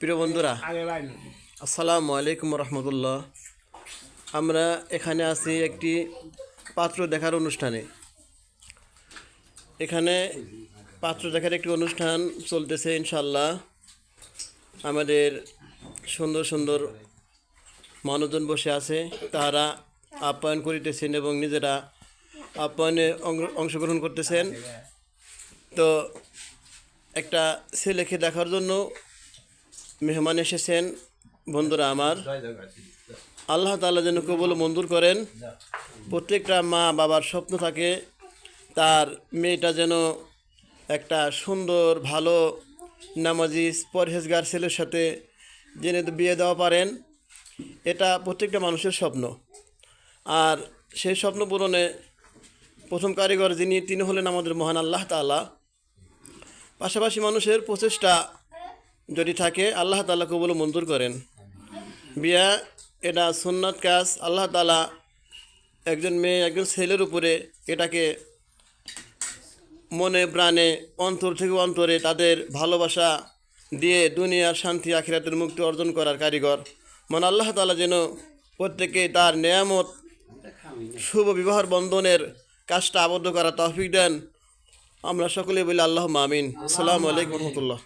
প্রিয় বন্ধুরা আসসালামু আলাইকুম রহমতুল্লাহ আমরা এখানে আছি একটি পাত্র দেখার অনুষ্ঠানে। এখানে পাত্র দেখার একটি অনুষ্ঠান চলতেছে ইনশাল্লাহ আমাদের সুন্দর সুন্দর মানুষজন বসে আছে তারা আপ্যায়ন করিতেছেন এবং নিজেরা আপ্যায়নে অংশ- অংশগ্রহণ করতেছেন। তো একটা ছেলেকে দেখার জন্য মেহমান এসেছেন, বন্ধুরা আমার। আল্লাহ তালা যেন কবল মঞ্জুর করেন। প্রত্যেকটা মা বাবার স্বপ্ন থাকে, তার মেয়েটা যেন একটা সুন্দর, ভালো, নামাজি, পরহেজগার ছেলের সাথে জেনে বিয়ে দেওয়া পারেন। এটা প্রত্যেকটা মানুষের স্বপ্ন। আর সেই স্বপ্ন পূরণে প্রথম কারিগর যিনি, তিনি হলেন আমাদের মহান আল্লাহ তাআলা। পাশাপাশি মানুষের প্রচেষ্টা যদি থাকে, আল্লাহ তাআলা কবল মঞ্জুর করেন। বিয়া, এটা সুন্নাত কাজ, আল্লাহ তালা একজন মেয়ে, একজন ছেলের উপরে এটাকে মনে, প্রাণে, অন্তর থেকে অন্তরে তাদের ভালোবাসা দিয়ে দুনিয়ার শান্তি, আখিরাতের মুক্তি অর্জন করার কারিগর। মানে আল্লাহ তাআলা যেন প্রত্যেকে তার নেয়ামত, শুভ বিবাহ বন্ধনের কাজটা আবদ্ধ করা তৌফিক দেন। আমরা সকলে বলি আল্লাহ মামিন আসসালামু আলাইকুম রহমতুল্লাহ।